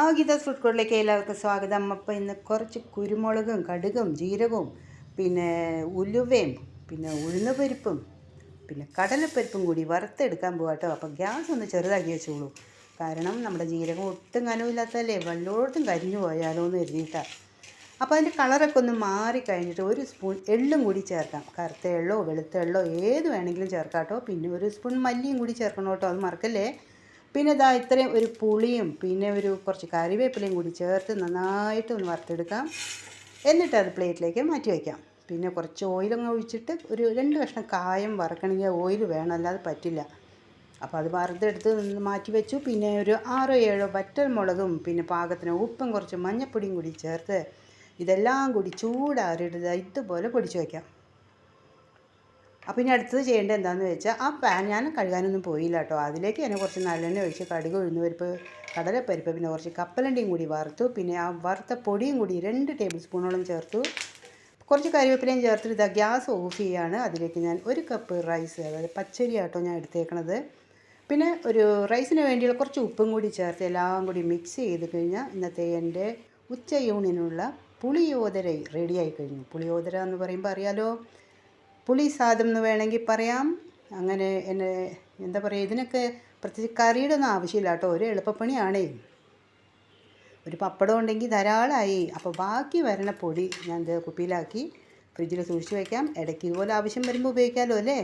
ആ ഗീത ഫുഡ് കോർട്ടിലേക്ക് എല്ലാവർക്കും സ്വാഗതം. അപ്പോൾ ഇന്ന് കുറച്ച് കുരുമുളകും കടുകും ജീരകവും പിന്നെ ഉലുവയും പിന്നെ ഉഴുന്നുപരിപ്പും പിന്നെ കടലപ്പരിപ്പും കൂടി വറുത്തെടുക്കാൻ പോകാട്ടോ അപ്പോൾ ഗ്യാസ് ഒന്ന് ചെറുതാക്കി വെച്ചോളൂ. കാരണം നമ്മുടെ ജീരകം ഒട്ടും കനവില്ലാത്തതല്ലേ? വല്ലോടത്തും കരിഞ്ഞു പോയാലോ എന്ന് കരുതിയിട്ടാണ് അപ്പോൾ അതിന്റെ കളറൊക്കെ ഒന്ന് മാറി കഴിഞ്ഞിട്ട് ഒരു സ്പൂൺ എള്ളും കൂടി ചേർക്കാം. കറുത്ത എള്ളോ വെളുത്ത എള്ളോ ഏത് വേണമെങ്കിലും ചേർക്കാം കേട്ടോ പിന്നെ ഒരു സ്പൂൺ മല്ലിയും കൂടി ചേർക്കണം കേട്ടോ അത് മറക്കല്ലേ? പിന്നെ ഇതാ ഇത്രയും ഒരു പുളിയും പിന്നെ ഒരു കുറച്ച് കറിവേപ്പിലയും കൂടി ചേർത്ത് നന്നായിട്ട് ഒന്ന് വറുത്തെടുക്കാം. എന്നിട്ട് അത് പ്ലേറ്റിലേക്ക് മാറ്റി വയ്ക്കാം. പിന്നെ കുറച്ച് ഓയിലങ്ങ് ഒഴിച്ചിട്ട് ഒരു രണ്ട് കഷ്ണം കായം വറക്കണമെങ്കിൽ ഓയിൽ വേണം അല്ലാതെ പറ്റില്ല. അപ്പോൾ അത് വറുത്തെടുത്ത് മാറ്റി വെച്ചു. പിന്നെ ഒരു ആറോ ഏഴോ വറ്റൽ മുളകും പിന്നെ പാകത്തിന് ഉപ്പും കുറച്ച് മഞ്ഞപ്പൊടിയും കൂടി ചേർത്ത് ഇതെല്ലാം കൂടി ചൂടാറിയിട്ട് ഇതുപോലെ പൊടിച്ച് വയ്ക്കാം. അപ്പോൾ ഇനി അടുത്തത് ചെയ്യേണ്ടത് എന്താണെന്ന് വെച്ചാൽ ആ പാൻ ഞാൻ കഴുകാനൊന്നും പോയില്ല കേട്ടോ അതിലേക്ക് തന്നെ കുറച്ച് നല്ലെണ്ണ ഒഴിച്ച് കടുക് ഉഴുന്നുപരിപ്പ് കടലപ്പരിപ്പ് പിന്നെ കുറച്ച് കപ്പലണ്ടിയും കൂടി വറുത്തു. പിന്നെ ആ വറുത്ത പൊടിയും കൂടി രണ്ട് ടേബിൾ സ്പൂണോളം ചേർത്തു. കുറച്ച് കരിവേപ്പിലയും ചേർത്തിട്ട് ഇതാ ഗ്യാസ് ഓഫ് ചെയ്യുകയാണ് അതിലേക്ക് ഞാൻ ഒരു കപ്പ് റൈസ് അതായത് പച്ചരി ആട്ടോ ഞാൻ എടുത്തേക്കണത്. പിന്നെ ഒരു റൈസിന് വേണ്ടിയുള്ള കുറച്ച് ഉപ്പും കൂടി ചേർത്ത് എല്ലാം കൂടി മിക്സ് ചെയ്ത് കഴിഞ്ഞാൽ ഇന്നത്തെ എന്റെ ഉച്ചയൂണിനുള്ള പുളിയോദര റെഡിയായി കഴിഞ്ഞു. പുളിയോദര എന്ന് പറയുമ്പോൾ അറിയാലോ? പുളി സാദം എന്ന് വേണമെങ്കിൽ പറയാം. അങ്ങനെ എന്നെ എന്താ പറയുക ഇതിനൊക്കെ പ്രത്യേകിച്ച് കറിയുടെ ഒന്നും ആവശ്യമില്ല കേട്ടോ. ഒരു എളുപ്പപ്പണിയാണേ. ഒരു പപ്പടം ഉണ്ടെങ്കിൽ ധാരാളമായി. അപ്പോൾ ബാക്കി വരണ പൊടി ഞാൻ കുപ്പിയിലാക്കി ഫ്രിഡ്ജിൽ സൂക്ഷിച്ച് വയ്ക്കാം ഇടയ്ക്ക് ഇതുപോലെ ആവശ്യം വരുമ്പോൾ ഉപയോഗിക്കാമല്ലോ അല്ലേ?